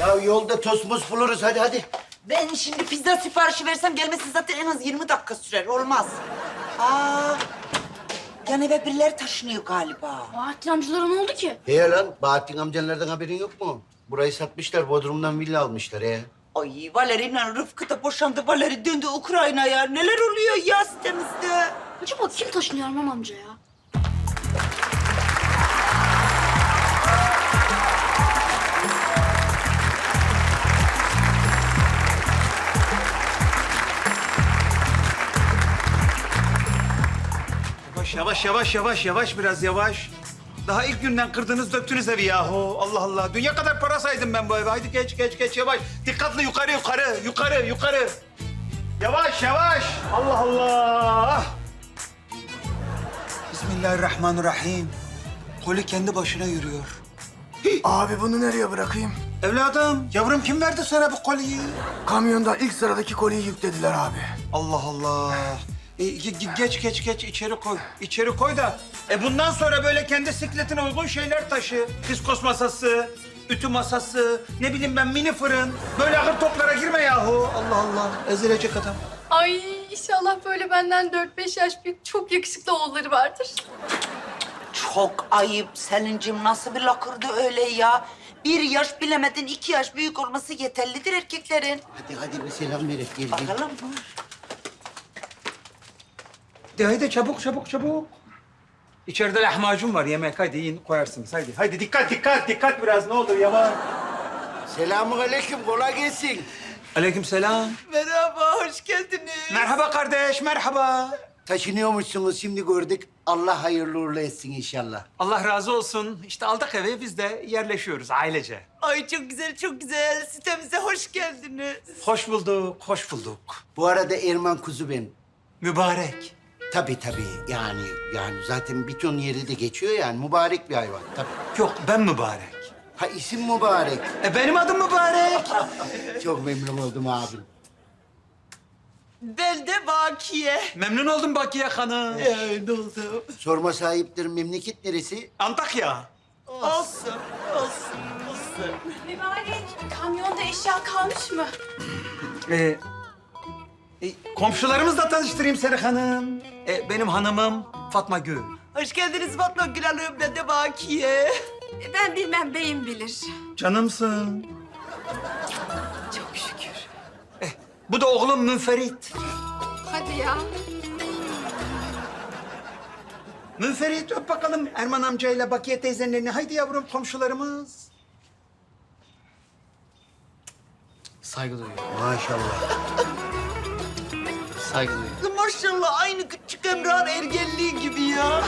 Ya yolda tosmos buluruz hadi hadi. Ben şimdi pizza siparişi versem gelmesi zaten en az 20 dakika sürer. Olmaz. Aa, yan eve birileri taşınıyor galiba. Bahattin amcalara ne oldu ki? He lan Bahattin amcanlardan haberin yok mu? Burayı satmışlar, Bodrum'dan villa almışlar he. Ay Valeri'yle Rıfkı da boşandı. Valeri döndü Ukrayna'ya. Neler oluyor ya sitemizde? Acaba kim taşınıyor Erman amca ya? Yavaş yavaş yavaş yavaş yavaş biraz yavaş. Daha ilk günden kırdınız döktünüz evi yahu. Allah Allah. Dünya kadar para saydım ben bu eve. Haydi geç geç geç yavaş. Dikkatli yukarı yukarı yukarı yukarı. Yavaş yavaş. Allah Allah. Bismillahirrahmanirrahim. Koli kendi başına yürüyor. Abi bunu nereye bırakayım? Evladım, yavrum kim verdi sana bu koliyi? Kamyonda ilk sıradaki koliyi yüklediler abi. Allah Allah. E, ge- ge- geç geç geç içeri koy. İçeri koy da. E bundan sonra böyle kendi sikletine uygun şeyler taşı. Fiskos masası, ütü masası, ne bileyim ben mini fırın. Böyle ağır toplara girme yahu. Allah Allah. Ezilecek adam. Ay inşallah böyle benden 4-5 yaş büyük çok yakışıklı oğulları vardır. Çok ayıp Selin'cim. Nasıl bir lakırdı öyle ya? Bir yaş bilemedin, iki yaş büyük olması yeterlidir erkeklerin. Hadi hadi bir selam verip gel. gel. Bakalım. De haydi çabuk çabuk çabuk. İçeride lahmacun var yemek. Haydi yiyin koyarsınız. Haydi. Haydi dikkat dikkat dikkat biraz ne olur yavaş. Selamun aleyküm, kolay gelsin. Aleykümselam. Merhaba, hoş geldiniz. Merhaba kardeş merhaba. Taşınıyormuşsunuz şimdi gördük. Allah hayırlı uğurlu etsin inşallah. Allah razı olsun. İşte aldık evi biz de yerleşiyoruz ailece. Ay çok güzel, çok güzel. Sitemize hoş geldiniz. Hoş bulduk, hoş bulduk. Bu arada Erman kuzu ben. Mübarek. Tabii tabii yani yani zaten bir ton yeri de geçiyor yani mübarek bir hayvan tabii. Yok ben mübarek. Ha isim mübarek. E benim adım mübarek. Çok memnun oldum abim. Ben de Bakiye. Memnun oldum Bakiye Hanım. Ee, ne oldu? Sorma sahiplerin memleket neresi? Antakya. Olsun, olsun, olsun. Mübarek kamyonda eşya kalmış mı? Ee, e, komşularımızla tanıştırayım seni hanım. E, benim hanımım Fatma Gül. Hoş geldiniz Fatma Gül Hanım. Ben de Bakiye. Ben bilmem beyim bilir. Canımsın. Çok şükür. Eh, bu da oğlum Münferit. Hadi ya. Münferit öp bakalım Erman amcayla Bakiye teyzenin elini. Haydi yavrum komşularımız. Saygı duyuyorum. Maşallah. Saygı duyuyorum. Maşallah aynı küçük Emrah'ın ergenliği gibi ya.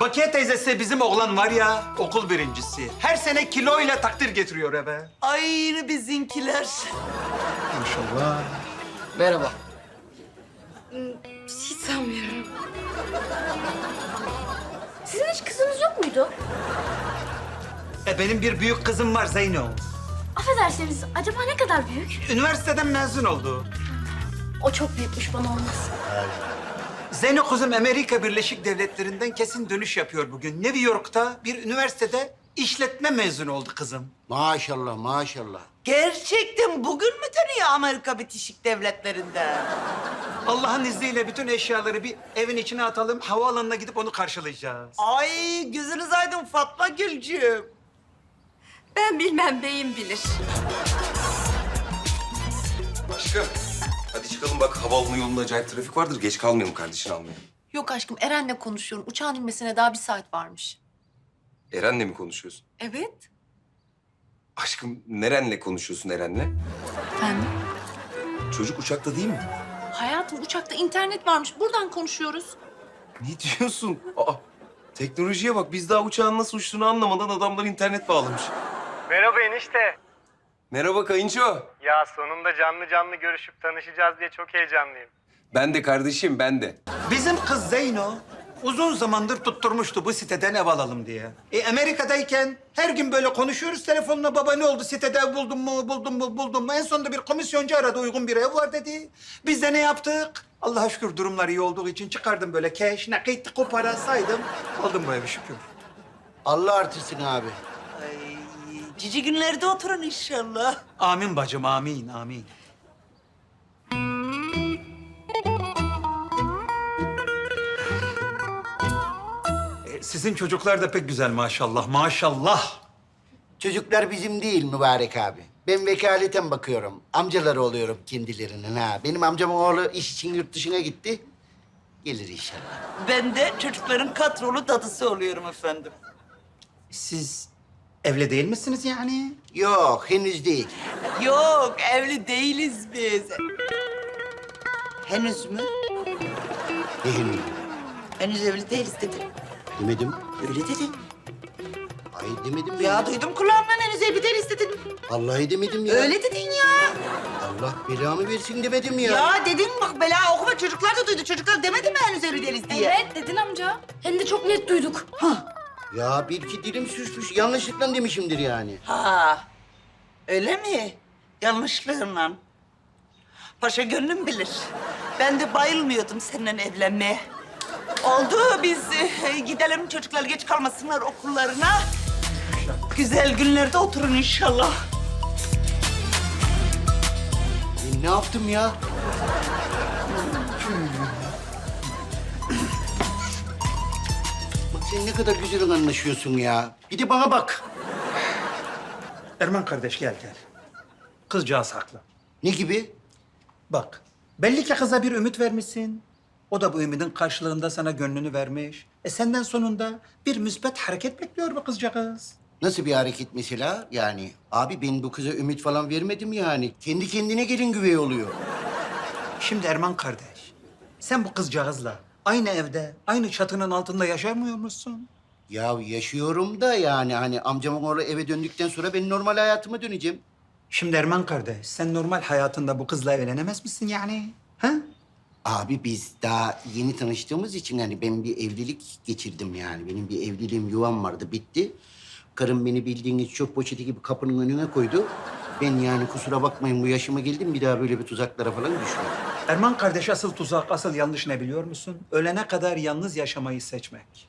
Bakiye teyzesi bizim oğlan var ya okul birincisi. Her sene kiloyla takdir getiriyor eve. Aynı bizimkiler. Maşallah. Merhaba. Hiç sanmıyorum. Sizin hiç kızınız yok muydu? E benim bir büyük kızım var Zeyno. Affedersiniz, acaba ne kadar büyük? Üniversiteden mezun oldu. O çok büyükmüş, bana olmaz. Zeyno kızım Amerika Birleşik Devletleri'nden kesin dönüş yapıyor bugün. New York'ta bir üniversitede işletme mezunu oldu kızım. Maşallah maşallah. Gerçekten bugün mü dönüyor Amerika Bitişik Devletleri'nde? Allah'ın izniyle bütün eşyaları bir evin içine atalım. Havaalanına gidip onu karşılayacağız. Ay gözünüz aydın Fatma Gülcüğüm. Ben bilmem beyim bilir. Aşkım, hadi çıkalım bak havaalanı yolunda acayip trafik vardır. Geç kalmayalım kardeşini almaya. Yok aşkım Eren'le konuşuyorum. Uçağın inmesine daha bir saat varmış. Eren'le mi konuşuyorsun? Evet. Aşkım nerenle konuşuyorsun Eren'le? Efendim? Çocuk uçakta değil mi? Hayatım uçakta internet varmış. Buradan konuşuyoruz. Ne diyorsun? Aa, teknolojiye bak. Biz daha uçağın nasıl uçtuğunu anlamadan adamlar internet bağlamış. Merhaba enişte. Merhaba kayınço. Ya sonunda canlı canlı görüşüp tanışacağız diye çok heyecanlıyım. Ben de kardeşim, ben de. Bizim kız Zeyno uzun zamandır tutturmuştu bu siteden ev alalım diye. E Amerika'dayken her gün böyle konuşuyoruz telefonla baba ne oldu sitede ev buldun mu buldun mu buldun mu en sonunda bir komisyoncu aradı uygun bir ev var dedi. Biz de ne yaptık? Allah'a şükür durumlar iyi olduğu için çıkardım böyle cash, nakit, kupara saydım. Aldım bu evi şükür. Allah artırsın abi. Cici günlerde oturun inşallah. Amin bacım, amin, amin. E, Sizin çocuklar da pek güzel maşallah, maşallah. Çocuklar bizim değil mübarek abi. Ben vekaleten bakıyorum. Amcaları oluyorum kendilerinin ha. Benim amcamın oğlu iş için yurt dışına gitti. Gelir inşallah. Ben de çocukların katrolu dadısı oluyorum efendim. Siz evli değil misiniz yani? Yok henüz değil. Yok, evli değiliz biz. Henüz mü? Ne henüz? Henüz evli değiliz dedim. Demedim. Öyle dedim. Ay demedim ya. Ya duydum kulağımdan henüz evli değiliz dedin. Vallahi demedim ya. Öyle dedin ya. Allah belamı versin demedim ya. Ya dedin bak bela okuma çocuklar da duydu. Çocuklar demedi mi henüz evli değiliz diye? Evet dedin amca. Hem de çok net duyduk. Ya bir iki dilim sürçmüş. Yanlışlıkla demişimdir yani. Ha, öyle mi? Yanlışlığımla. Paşa gönlüm bilir. Ben de bayılmıyordum seninle evlenmeye. Oldu biz e, gidelim çocuklar geç kalmasınlar okullarına. Güzel günlerde oturun inşallah. Ben ne yaptım ya? Bak sen ne kadar güzel anlaşıyorsun ya. Bir de bana bak. Erman kardeş gel gel. Kızcağız haklı. Ne gibi? Bak, belli ki kıza bir ümit vermişsin. O da bu ümidin karşılığında sana gönlünü vermiş. E senden sonunda bir müsbet hareket bekliyor bu kızcağız. Nasıl bir hareket mesela? Yani abi ben bu kıza ümit falan vermedim yani. Kendi kendine gelin güvey oluyor. Şimdi Erman kardeş, sen bu kızcağızla aynı evde, aynı çatının altında yaşamıyor musun? Ya yaşıyorum da yani hani amcamın oğlu eve döndükten sonra ben normal hayatıma döneceğim. Şimdi Erman kardeş, sen normal hayatında bu kızla evlenemez misin yani? Ha? Abi biz daha yeni tanıştığımız için hani ben bir evlilik geçirdim yani. Benim bir evliliğim yuvam vardı bitti. Karım beni bildiğiniz çöp poşeti gibi kapının önüne koydu. Ben yani kusura bakmayın bu yaşıma geldim bir daha böyle bir tuzaklara falan düşmem. Erman kardeş asıl tuzak, asıl yanlış ne biliyor musun? Ölene kadar yalnız yaşamayı seçmek.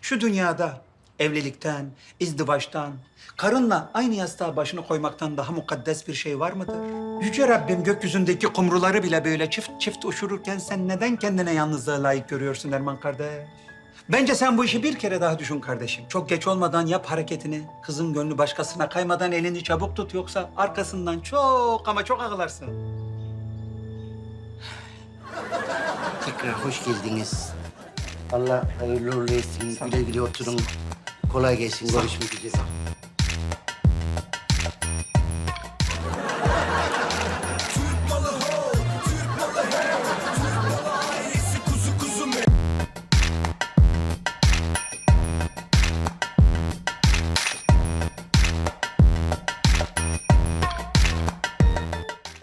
Şu dünyada evlilikten, izdivaçtan, karınla aynı yastığa başını koymaktan daha mukaddes bir şey var mıdır? Yüce Rabbim gökyüzündeki kumruları bile böyle çift çift uçururken sen neden kendine yalnızlığa layık görüyorsun Erman kardeş? Bence sen bu işi bir kere daha düşün kardeşim. Çok geç olmadan yap hareketini. Kızın gönlü başkasına kaymadan elini çabuk tut yoksa arkasından çok ama çok ağlarsın. Tekrar hoş geldiniz. Allah hayırlı uğurlu etsin. Güle güle oturun. Kolay gelsin. Görüşmek üzere.